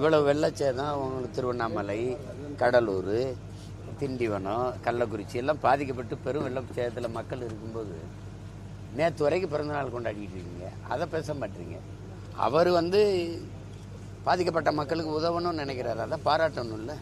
இவ்வளவு வெள்ளச்சேதம் உங்களுக்கு திருவண்ணாமலை கடலூர் திண்டிவனம் கள்ளக்குறிச்சி எல்லாம் பாதிக்கப்பட்டு பெரும் வெள்ளச்சேதத்தில் மக்கள் இருக்கும்போது நேற்று வரைக்கும் பிறந்தநாள் கொண்டாடிட்டு இருக்கீங்க. அதை பேச மாட்டீங்க. அவர் வந்து பாதிக்கப்பட்ட மக்களுக்கு உதவணும்னு நினைக்கிறாரு. அதை பாராட்டணும்ல?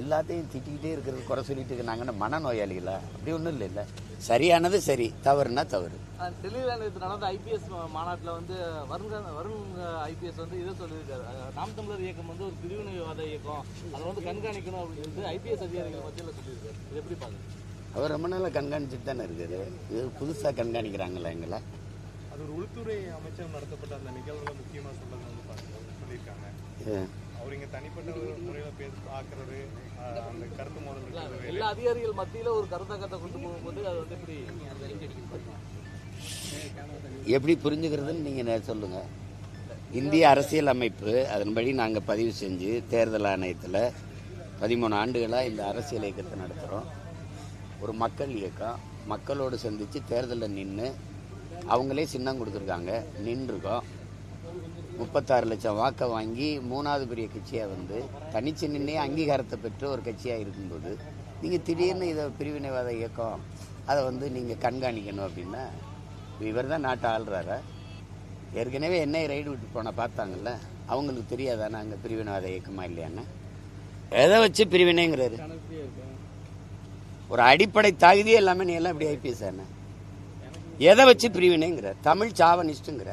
எல்லாத்தையும் திட்டிக்கிட்டே இருக்கிறது குறை சொல்லிட்டு நாங்கள் மனநோயாளிகளா? அப்படி ஒன்றும் இல்லை இல்லை. சரியானது சரி தவறுனா தவறு. டெல்லியில் நேற்று நடந்த ஐபிஎஸ் மாநாட்டில் வந்து வருண் வருண் ஐபிஎஸ் வந்து இதை சொல்லியிருக்காரு. நாம் தமிழர் இயக்கம் வந்து ஒரு பிரிவினைவாத இயக்கம். அதை வந்து கண்காணிக்கணும் அப்படின்னு சொல்லிட்டு ஐபிஎஸ் அதிகாரிகள் மத்தியில் சொல்லியிருக்காரு. இது எப்படி பார்க்குறீங்க? அவர் ரொம்ப நாளாக கண்காணிச்சுட்டு தானே இருக்குது இது புதுசாக கண்காணிக்கிறாங்களா எங்களை? அது ஒரு உள்துறை அமைச்சர் நடத்தப்பட்ட அந்த நிகழ்வுல முக்கியமா சொல்றது வந்து சொல்லியிருக்காங்க. அவர் இங்க தனிப்பட்ட ஒரு முறையில பேச பாக்குறது அந்த கருத்து மோதல். எல்லா அதிகாரிகள் மத்தியில் ஒரு கருத்தாக்கத்தை கொண்டு போகும்போது அது வந்து எப்படி எப்படி புரிஞ்சுக்கிறதுன்னு நீங்கள் சொல்லுங்கள் இந்திய அரசியல் அமைப்பு அதன்படி நாங்கள் பதிவு செஞ்சு தேர்தல் ஆணையத்தில் பதிமூணு ஆண்டுகளாக இந்த அரசியல் இயக்கத்தை நடத்துகிறோம் ஒரு மக்கள் இயக்கம். மக்களோடு சந்தித்து தேர்தலில் நின்று அவங்களே சின்னம் கொடுத்துருக்காங்க. நின்றுருக்கோம். முப்பத்தாறு லட்சம் வாக்கை வாங்கி மூணாவது பெரிய கட்சியாக வந்து தனிச்சு நின்னே அங்கீகாரத்தை பெற்ற ஒரு கட்சியாக இருக்கும்போது நீங்கள் திடீர்னு இதை பிரிவினைவாத இயக்கம் அதை வந்து நீங்கள் கண்காணிக்கணும் அப்படின்னா இவர் தான் நாட்டை ஆள்றாரா? ஏற்கனவே என்னை ரைடு விட்டு போன பார்த்தாங்கல்ல அவங்களுக்கு தெரியாதானே அங்கே பிரிவினைவாத இயக்கமா இல்லையான்னு? எதை வச்சு பிரிவினைங்கிறாரு? ஒரு அடிப்படை தகுதியே எல்லாமே நீ எல்லாம் இப்படி ஐபிஎஸ் என்ன? எதை வச்சு பிரிவினைங்கிற தமிழ் சாவனிஸ்ட்டுங்கிற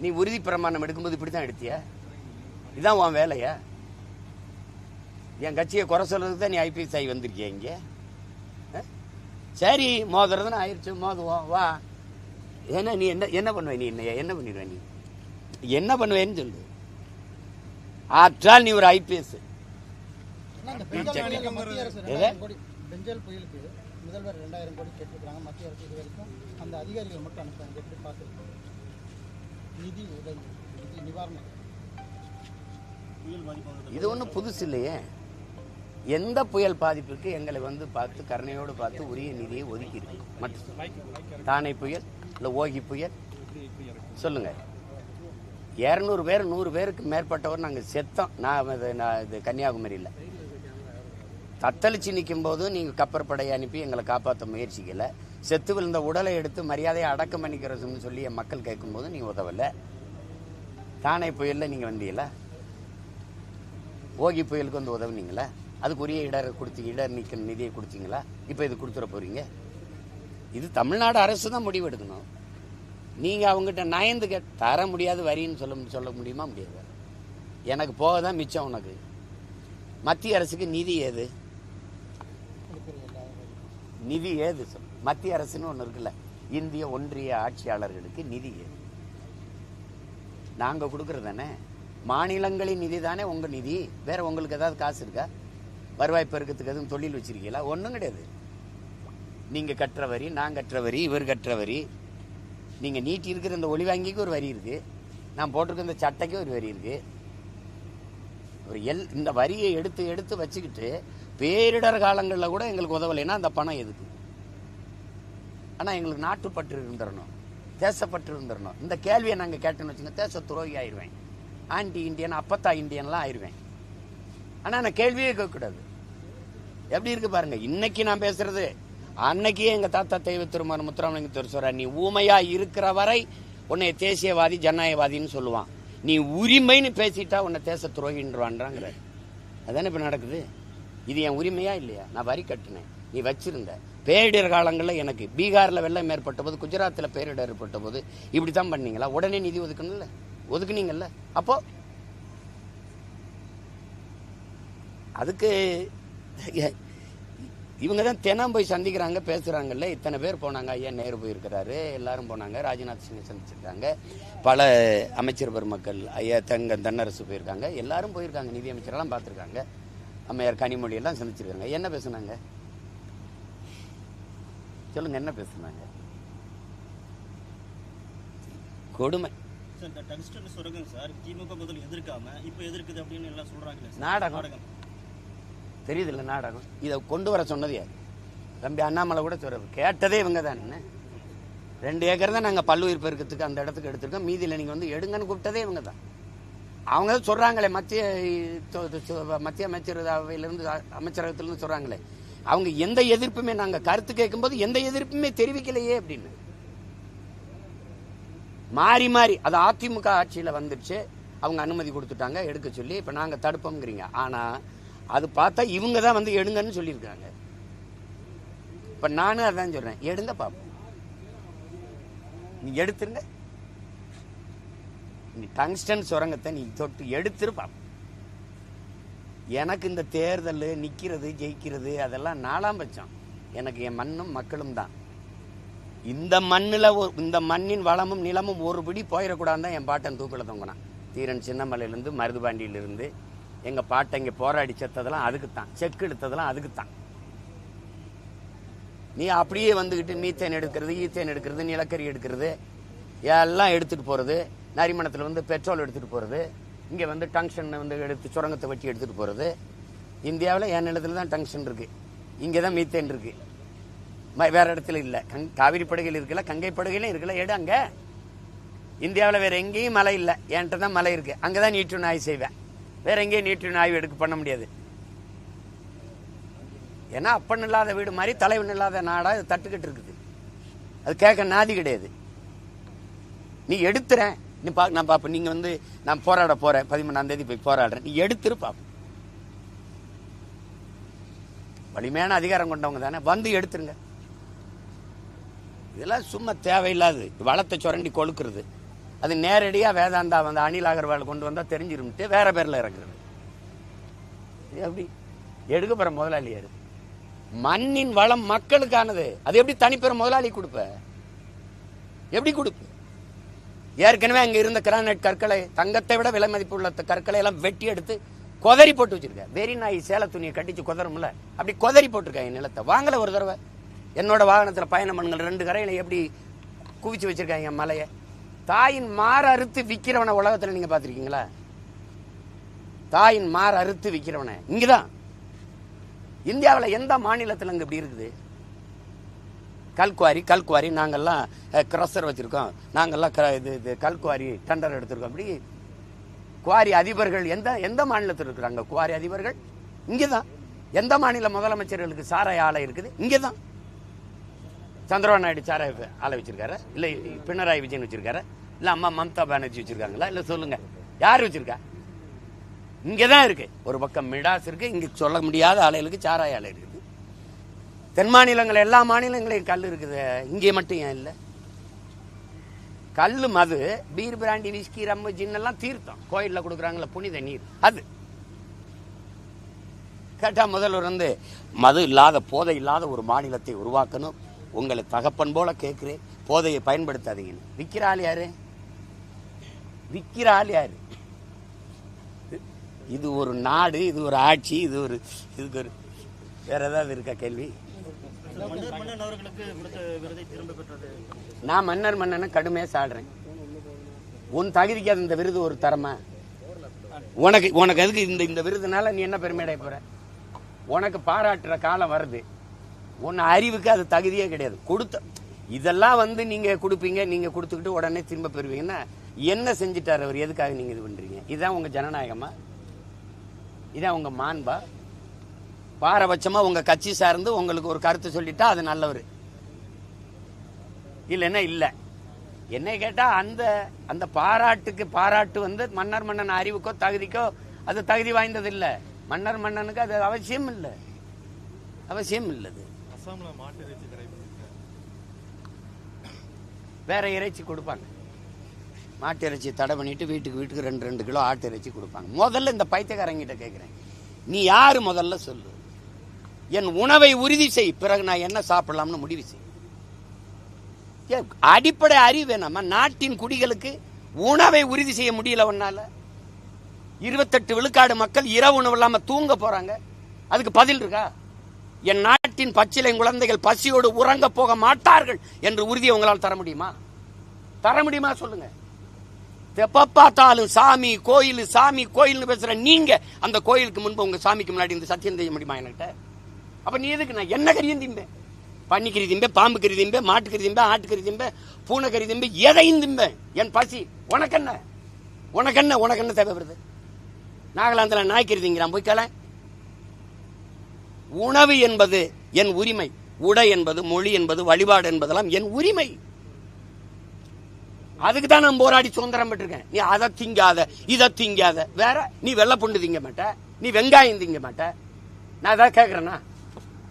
நீ உறுதி பிரமாணம் எடுக்கும்போது இப்படி தான் எடுத்திய? இதான் உன் வேலையா? என் கட்சியை குறை சொல்றதுக்கு தான் நீ ஐபிஎஸ் ஆகி வந்திருக்கிய இங்க? சரி மோதுறதுன்னு ஆயிடுச்சு மோதுவோம் வா. ஏன்னா நீ என்ன என்ன பண்ணுவ நீ என்ன என்ன பண்ணிடுவ நீ? என்ன பண்ணுவேன்னு சொல்லு. ஆற்றால் நீ ஒரு ஐபிஎஸ் முதல்வர் ரெண்டாயிரம் கோடி கேட்டிருக்காங்க மத்திய அரசு இது வரைக்கும் அந்த அதிகாரிகள் மட்டும் அனுப்புறாங்க எப்படி பார்த்துருக்கோம் நிதி உதவி நிதி நிவாரணம். இது ஒன்றும் புதுசு இல்லையே. எந்த புயல் பாதிப்புக்கு எங்களை வந்து பார்த்து கருணையோடு பார்த்து உரிய நிதியை ஒதுக்கி மற்றும் தானே புயல் இல்லை ஓகி புயல்? சொல்லுங்க. இரநூறு பேர் நூறு பேருக்கு மேற்பட்டவர் நாங்கள் செத்தோம். நான் இது நான் இது கன்னியாகுமரியில். தத்தளிச்சு நிற்கும் போதும் நீங்கள் கப்பற்படையை அனுப்பி எங்களை காப்பாற்ற முயற்சிக்கலை. செத்து விழுந்த உடலை எடுத்து மரியாதையை அடக்கம் பண்ணிக்கிறோம்னு சொல்லி என் மக்கள் கேட்கும்போது நீங்கள் உதவலை. தானே புயலில் நீங்கள் வந்தீங்களா? ஓகி புயலுக்கு வந்து உதவுனீங்களா? அதுக்குரிய இடர் கொடுத்தீங்க இடர் நீக்க நிதியை கொடுத்தீங்களா? இப்போ இது கொடுத்துட போகிறீங்க இது தமிழ்நாடு அரசு தான் முடிவு எடுக்கணும். நீங்கள் அவங்ககிட்ட நயந்து கே தர முடியாது வரின்னு சொல்ல சொல்ல முடியுமா? முடியாது. எனக்கு போக தான் மிச்சம் உனக்கு. மத்திய அரசுக்கு நிதி ஏது? நிதி ஏது சொல் மத்திய அரசுன்னு ஒன்று இருக்குல்ல. இந்திய ஒன்றிய ஆட்சியாளர்களுக்கு நிதி ஏது? நாங்கள் கொடுக்குறது தானே? மாநிலங்களின் நிதி தானே உங்கள் நிதி. வேற உங்களுக்கு ஏதாவது காசு இருக்கா? வருவாய் பெருக்கத்துக்கு எதுவும் தொழில் வச்சிருக்கீங்களா? ஒன்றும் கிடையாது. நீங்கள் கட்டுற வரி நான் கட்டுற வரி இவர் கட்டுற வரி. நீங்கள் நீட்டி இருக்கிற இந்த ஒளி வாங்கிக்கு ஒரு வரி இருக்குது நான் போட்டிருக்க இந்த சட்டைக்கு ஒரு வரி இருக்குது ஒரு எல் இந்த வரியை எடுத்து எடுத்து வச்சுக்கிட்டு பேரிடர் காலங்களில் கூட எங்களுக்கு உதவலைன்னா அந்த பணம் எதுக்கு? ஆனால் எங்களுக்கு நாட்டுப்பற்று இருந்துடணும் தேசப்பற்று இருந்துடணும் இந்த கேள்வியை நாங்கள் கேட்டோன்னு வச்சுங்க தேச துரோகி ஆயிடுவேன் ஆண்டி இந்தியன் அப்பத்தா இந்தியன்லாம் ஆயிடுவேன் ஆனால் நான் கேள்வியே கேட்கக்கூடாது. எப்படி இருக்கு பாருங்க இன்னைக்கு நான் பேசுறது அன்னைக்கே எங்கள் தாத்தா தெய்வ திருமண முத்துராமலிங்க திருசுவரா நீ ஊமையாக இருக்கிற வரை உன்னை தேசியவாதி ஜனநாயகவாதின்னு சொல்லுவான். நீ உரிமைன்னு பேசிட்டா உன்னை தேச துரோகின்றான்றாங்கிற அதானே இப்ப நடக்குது? இது என் உரிமையா இல்லையா? நான் வரி கட்டினேன். நீ வச்சிருந்த. பேரிடர் காலங்களில் எனக்கு பீகாரில் வெள்ளம் ஏற்பட்ட போது குஜராத்தில் பேரிடர் ஏற்பட்ட போது இப்படி தான் பண்ணீங்களா? உடனே நிதி ஒதுக்கணும்ல? ஒதுக்குனீங்கல்ல? அப்போ? அதுக்கு இவங்க தான் தினம் போய் சந்திக்கிறாங்க பேசுறாங்கல்ல. இத்தனை பேர் போனாங்க ஐயா நேரு போயிருக்கிறாரு எல்லாரும் போனாங்க ராஜ்நாத் சிங்கை சந்திச்சிருக்காங்க. பல அமைச்சர் பெருமக்கள் ஐயா தங்க தன்னரசு போயிருக்காங்க. எல்லாரும் போயிருக்காங்க நிதி அமைச்சரெல்லாம் பார்த்துருக்காங்க. அம்மையார் கனிமொழி எல்லாம் சந்திச்சிருக்காங்க. என்ன பேசுனாங்க? சொல்லுங்க என்ன பேசுனாங்க? கொடுமை. சார் தெரியுது இல்லை நாடகம்? இதை கொண்டு வர சொன்னது யார்? தம்பி அண்ணாமலை கூட சொல்றாரு கேட்டதே இவங்க தான் ரெண்டு ஏக்கர் தான் நாங்கள் பல்லுயிர் பெருக்கத்துக்கு அந்த இடத்துக்கு எடுத்திருக்கோம். மீதியில் நீங்கள் வந்து எடுங்கன்னு கூப்பிட்டதே இவங்க தான். அவங்க தான் சொல்கிறாங்களே மத்திய தொ- மத்திய அமைச்சரவையிலிருந்து அமைச்சரகத்திலிருந்து சொல்கிறாங்களே அவங்க எந்த எதிர்ப்புமே நாங்கள் கருத்து கேட்கும்போது எந்த எதிர்ப்புமே தெரிவிக்கலையே அப்படின்னு. மாறி மாறி அது அதிமுக ஆட்சியில் வந்துடுச்சு அவங்க அனுமதி கொடுத்துட்டாங்க எடுக்க சொல்லி. இப்போ நாங்கள் தடுப்போங்கிறீங்க ஆனால் அது பார்த்தா இவங்க தான் வந்து எடுங்கன்னு சொல்லியிருக்காங்க. இப்போ நானும் அதான் சொல்கிறேன் எடுங்க பார்ப்போம் நீ எடுத்துருங்க. நீ டங்ஸ்டன் சுரங்கத்தை நீ தொட்டு எடுத்துரு பார்ப்போம் எனக்கு இந்த தேர்தல் நிற்கிறது ஜெயிக்கிறது அதெல்லாம் நாலாம் பட்சம். எனக்கு என் மண்ணும் மக்களும் தான். இந்த மண்ணில் இந்த மண்ணின் வளமும் நிலமும் ஒரு பிடி போயிடக்கூடாது தான் என் பாட்டன் தூக்கில் தொங்கினான். தீரன் சின்னமலையிலேருந்து மருதுபாண்டியிலிருந்து எங்கள் பாட்டை இங்கே போராடி செத்ததெல்லாம் அதுக்கு தான் செக் எடுத்ததெல்லாம் அதுக்கு தான் நீ அப்படியே வந்துக்கிட்டு மீத்தேன் எடுக்கிறது ஈத்தேன் எடுக்கிறது நிலக்கரி எடுக்கிறது எல்லாம் எடுத்துகிட்டு போகிறது நரிமணத்தில் வந்து பெட்ரோல் எடுத்துகிட்டு போகிறது இங்கே வந்து டங்ஷன் வந்து எடுத்து சுரங்கத்தை வச்சு எடுத்துகிட்டு போகிறது இந்தியாவில் என் நிலத்தில் தான் டங்ஷன் இருக்குது இங்கே தான் மீத்தேன் இருக்குது வேற இடத்துல இல்லை. கங் காவிரி படுகையில் இருக்கல கங்கை படுகையிலும் இருக்கல எடு அங்கே. இந்தியாவில் வேற எங்கேயும் மலை இல்லை. என்கிட்ட தான் மலை இருக்கு. அங்கே தான் நீட்டு நாய் செய்வேன். வேற எங்கேயும் நீட்டின் ஆய்வு எடுக்க பண்ண முடியாது. ஏன்னா அப்பன் இல்லாத வீடு மாதிரி தலைவன் இல்லாத நாடா இது தட்டுக்கிட்டு இருக்குது. அது கேட்க நாதி கிடையாது. நீ எடுத்துறேன். நீ பா நான் பார்ப்பேன் நீங்க வந்து நான் போராட போறேன். பதிமூணாம் தேதி போய் போராடுறேன். நீ எடுத்துரு பாப்ப வலிமையான அதிகாரம் கொண்டவங்க தானே. வந்து எடுத்துருங்க. இதெல்லாம் சும்மா தேவையில்லாது. வளத்தை சுரண்டி கொழுக்கிறது. அது நேரடியாக வேதாந்தா வந்து அனில் அகர்வால் கொண்டு வந்தால் தெரிஞ்சிரும்ட்டு வேற பேரில் இறக்குறது எப்படி? எடுக்க போகிற முதலாளி யாரு? மண்ணின் வளம் மக்களுக்கானது. அது எப்படி தனிப்பெற முதலாளி கொடுப்ப? எப்படி கொடுப்ப? ஏற்கனவே அங்கே இருந்த கிரானைட் கற்களை தங்கத்தை விட விலை மதிப்பு உள்ள கற்களை எல்லாம் வெட்டி எடுத்து கொதறி போட்டு வச்சிருக்கேன் வெறி நாய் சேல துணியை கட்டிச்சு கொதரும்ல அப்படி கொதறி போட்டிருக்காங்க நிலத்தை. வாங்கலை ஒரு தடவை. என்னோட வாகனத்தில் பயணம் பண்ணுங்கள் ரெண்டு கரையில எப்படி குவிச்சு வச்சிருக்காங்க மலையை? தாயின் மாற அறுத்து விற்கிறவனை உலகத்தில் நீங்க பார்த்திருக்கீங்களா? தாயின் மாற அறுத்து விற்கிறவனை இங்கதான். இந்தியாவில் எந்த மாநிலத்தில் அங்கே இப்படி இருக்குது? கல்குவாரி கல்குவாரி நாங்கள்லாம் க்ரஷர் வச்சுருக்கோம். நாங்கள்லாம் க- இது இது கல்குவாரி டெண்டர் எடுத்திருக்கோம். அப்படி குவாரி அதிபர்கள் எந்த எந்த மாநிலத்தில் இருக்கிறாங்க? குவாரி அதிபர்கள்? இங்கே தான் எந்த மாநில முதலமைச்சர்களுக்கு சாராய ஆலை இருக்குது? இங்கே தான் சந்திரபாபு நாயுடு சாராய ஆளை ஆலை வச்சிருக்காரு? இல்லை பினராயி விஜயன் வச்சிருக்காரு? இல்லை அம்மா மம்தா பானர்ஜி வச்சிருக்காங்களா? இல்லை சொல்லுங்க. யார் வச்சிருக்கா? இங்கே தான் இருக்கு. ஒரு பக்கம் மிடாஸ் இருக்கு. இங்கே சொல்ல முடியாத ஆலைகளுக்கு சாராய ஆலை இருக்குது தென் மாநிலங்கள் எல்லா மாநிலங்களையும் கல் இருக்குது. இங்கே மட்டும் ஏன் இல்லை? கல் மது beer brandy whisky rum gin எல்லாம் தீர்த்தம். கோயிலில் கொடுக்குறாங்களே புனித நீர். அது. கேட்டால் முதல்வர் வந்து மது இல்லாத போதை இல்லாத ஒரு மாநிலத்தை உருவாக்கணும். உங்களை தகப்பன் போல கேட்குறேன். போதையை பயன்படுத்தாதீங்கன்னு விற்கிற ஆள் யாரு? விற்கிற ஆள் யாரு? இது ஒரு நாடு இது ஒரு ஆட்சி இது ஒரு இதுக்கு ஒரு வேற ஏதாவது இருக்கா கேள்வி? நான் மன்னர் மன்னனை கடுமையாக சாடுறேன். உன் தகுதிக்கு அது இந்த விருது ஒரு தரமா? உனக்கு உனக்கு அதுக்கு இந்த இந்த விருதுனால நீ என்ன பெருமையடைய போற? உனக்கு பாராட்டுற காலம் வருது. ஒன்று அறிவுக்கு அது தகுதியே கிடையாது. கொடுத்த இதெல்லாம் வந்து நீங்கள் கொடுப்பீங்க நீங்கள் கொடுத்துக்கிட்டு உடனே திரும்ப பெறுவீங்கன்னா என்ன செஞ்சிட்டார் அவர்? எதுக்காக நீங்கள் இது பண்ணுறீங்க இதுதான் உங்கள் ஜனநாயகமா? இதான் உங்கள் மாண்பா? பாரபட்சமாக உங்கள் கட்சி சார்ந்து உங்களுக்கு ஒரு கருத்து சொல்லிட்டா அது நல்லவர். இல்லைன்னா இல்லை. என்னை கேட்டால் அந்த அந்த பாராட்டுக்கு பாராட்டு வந்து மன்னர் மன்னன் அறிவுக்கோ தகுதிக்கோ அது தகுதி வாய்ந்தது இல்லை மன்னர் மன்னனுக்கு அது அவசியம் இல்லை. அவசியம் இல்லது. அசாமில் மாட்டு இறைச்சி கடை வேற இறைச்சி கொடுப்பாங்க. மாட்டு இறைச்சி தடை பண்ணிட்டு வீட்டுக்கு வீட்டுக்கு ரெண்டு ரெண்டு கிலோ ஆட்டு இறைச்சி கொடுப்பாங்க. முதல்ல இந்த பைத்தியக்காரங்கிட்ட கேட்குறேன் நீ யார் முதல்ல சொல்லு. என் உணவை உறுதி செய். பிறகு நான் என்ன சாப்பிடலாம்னு முடிவு செய். அடிப்படை அறிவு வேணாமா நாட்டின் குடிகளுக்கு உணவை உறுதி செய்ய முடியல ஒன்னால இருபத்தெட்டு விழுக்காடு மக்கள் இரவு உணவு இல்லாமல் தூங்க போறாங்க. அதுக்கு பதில் இருக்கா? என் நாட்டின் பச்சிலை குழந்தைகள் பசியோடு உறங்க போக மாட்டார்கள் என்று உறுதியை உங்களால் தர முடியுமா? தர முடியுமா சொல்லுங்க. எப்ப பார்த்தாலும் சாமி கோயில் சாமி கோயில்னு பேசுற நீங்க அந்த கோயிலுக்கு முன்பு உங்க சாமிக்கு முன்னாடி இந்த சத்தியம் செய்ய முடியுமா என்கிட்ட? அப்ப நீ எதுக்கு நான் என்ன கறியும் பன்னி பன்னிக்கறி திம்பே பாம்பு கறி திம்பே மாட்டுக்கறி திம்பேன் ஆட்டுக்கறி பூனை பூனைக்கறி திம்பே எதையும் திம்பேன் என் பசி. உனக்கு என்ன உனக்கு என்ன உனக்கு என்ன தேவைப்படுது நாகாலாந்தில் நாய்க்கறி திங்கிறான். போய் உணவு என்பது என் உரிமை. உடை என்பது மொழி என்பது வழிபாடு என்பதெல்லாம் என் உரிமை. அதுக்கு தான் நான் போராடி சுதந்திரம் பெற்றிருக்கேன். நீ அதை திங்காத இதை திங்காத. வேற நீ வெள்ளை பூண்டு திங்க மாட்ட. நீ வெங்காயம் திங்க மாட்ட. நான் அதான் கேட்கறேனா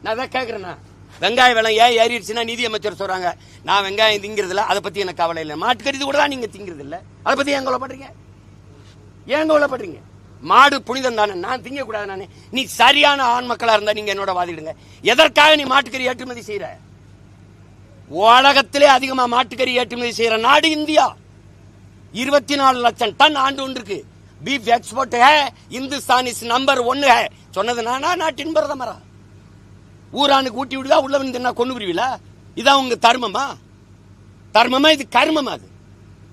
நான் அதான் கேட்குறேண்ணா வெங்காய விலை ஏன் ஏறிடுச்சுன்னா நிதி அமைச்சர் சொல்றாங்க. நான் வெங்காயம் திங்கிறதில்ல அதை பத்தி எனக்கு கவலை இல்லை. மாட்டுக்கறி கூட தான் நீங்க திங்கிறது இல்லை அதை பத்தி ஏன் கவலைப்படுறீங்க? ஏன் கவலைப்படுறீங்க? மாடு புனிதம் தானே? நான் திங்கக்கூடாது நானே. நீ சரியான ஆண் மக்களா இருந்தா நீங்க என்னோட வாதிடுங்க. எதற்காக நீ மாட்டுக்கறி ஏற்றுமதி செய்யற உலகத்திலே அதிகமா மாட்டுக்கறி ஏற்றுமதி செய்யற நாடு இந்தியா. இருபத்தி நாலு லட்சம் டன் ஆண்டு ஒன்றுக்கு. பீஃப் எக்ஸ்போர்ட் ஹே இந்துஸ்தான் இஸ் நம்பர் ஒன்னு ஹே. சொன்னது நானா? நாட்டின் பிரதமரா? ஊரானுக்கு ஊட்டி விடுதா உள்ள வந்து என்ன கொண்டு வருவீங்களா இதான் உங்க தர்மமா? தர்மமா? இது கர்மமா அது?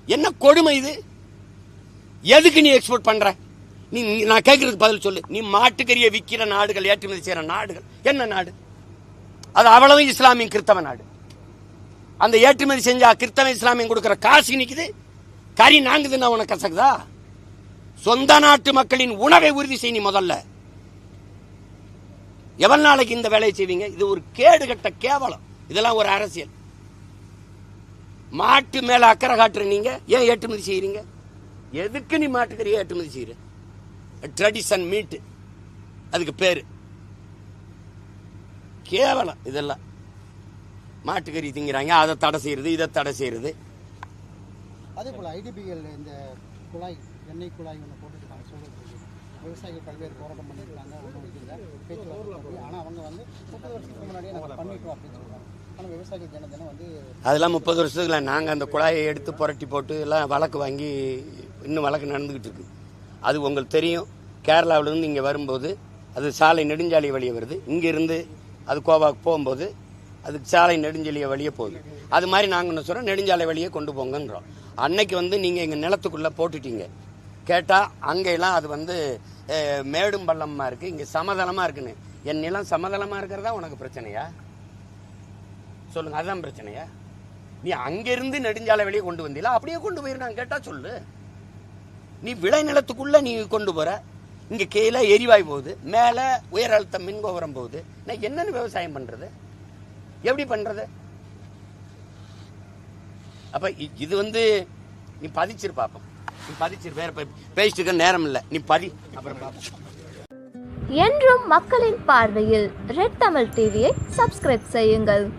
என்ன கொடுமை இது? எதுக்கு நீ எக்ஸ்போர்ட் பண்ற? நீ நீ- நான் கேட்கறதுக்கு பதில் சொல்லு. நீ மாட்டுக்கறியை விற்கிற நாடுகள் ஏற்றுமதி செய்யற நாடுகள். என்ன நாடு? அது அவ்வளவு இஸ்லாமிய கிறித்தவ நாடு. அந்த ஏற்றுமதி செஞ்சா கிறித்தவ இஸ்லாமியம் கொடுக்குற காசு நிக்குது கறி நாங்குதுன்னா உனக்கு கசக்குதா? சொந்த நாட்டு மக்களின் உணவை உறுதி செய்ய நீ முதல்ல. எவ்வளவு நாளைக்கு இந்த வேலையை செய்வீங்க? இது ஒரு கேடு கட்ட கேவலம். இதெல்லாம் ஒரு அரசியல். மாட்டு மேல அக்கறை காட்டுற நீங்க ஏன் ஏற்றுமதி செய்யறீங்க? எதுக்கு நீ மாட்டுக்கறியை ஏற்றுமதி செய்யற? ட்ரெடிஷன் மீட் அதுக்கு பேரு. கேவலம் இதெல்லாம். மாட்டுக்கறி திங்கிறாங்க அதை தடை செய்யறது இதை தடை செய்யறது. அதே போல் ஐடிபிஎல் இந்த குழாய் எண்ணெய் குழாய் ஒன்று போட்டுருக்காங்க சொல்றது விவசாயிகள் பல்வேறு போராட்டம் பண்ணியிருக்காங்க ஒன்றும் இல்லை. பேச்சுவார்த்தை அப்படி ஆனால் அவங்க வந்து முப்பது வருஷத்துக்கு முன்னாடியே நாங்கள் பண்ணிட்டோம் அப்படின்னு சொல்றாங்க. ஆனால் விவசாயிகள் தினம் தினம் வந்து அதெல்லாம் முப்பது வருஷத்துக்குல நாங்கள் அந்த குழாயை எடுத்து புரட்டி போட்டு எல்லாம் வழக்கு வாங்கி இன்னும் வழக்கு நடந்துக்கிட்டு இருக்கு. அது உங்களுக்கு தெரியும். கேரளாவிலேருந்து இங்கே வரும்போது அது சாலை நெடுஞ்சாலை வழியே வருது. இங்கேருந்து அது கோவாக்கு போகும்போது அது சாலை நெடுஞ்சாலை வழியே போகுது. அது மாதிரி நாங்கள் என்ன சொல்கிறோம் நெடுஞ்சாலை வழியே கொண்டு போங்கன்றோம். அன்னைக்கு வந்து நீங்கள் எங்கள் நிலத்துக்குள்ளே போட்டுட்டீங்க. கேட்டால் அங்கெல்லாம் அது வந்து மேடும் பள்ளமாக இருக்குது இங்கே சமதளமாக இருக்குன்னு. என் நிலம் சமதளமாக இருக்கிறதா உனக்கு பிரச்சனையா? சொல்லுங்கள் அதுதான் பிரச்சனையா? நீ அங்கேருந்து நெடுஞ்சாலை வழியே கொண்டு வந்தீங்களா? அப்படியே கொண்டு போயிருந்தாங்க. கேட்டால் சொல்லு. நீ விளைநிலத்துக்குள்ள நீ கொண்டு போற. இங்க கீழே எரிவாயு போகுது மேல உயர் அழுத்த மின்கோபுரம் போகுது. நான் என்னன்னு விவசாயம் பண்றது? எப்படி பண்றது? அப்ப இ- இது வந்து நீ பதிச்சிரு பார்ப்போம் நீ பதிச்சிரு வேற பேசிட்டு நேரம் இல்லை. நீ பதி அப்புறம் பார்ப்போம் என்றும் மக்களின் பார்வையில் ரெட் தமிழ் டிவியை சப்ஸ்கிரைப் செய்யுங்கள்.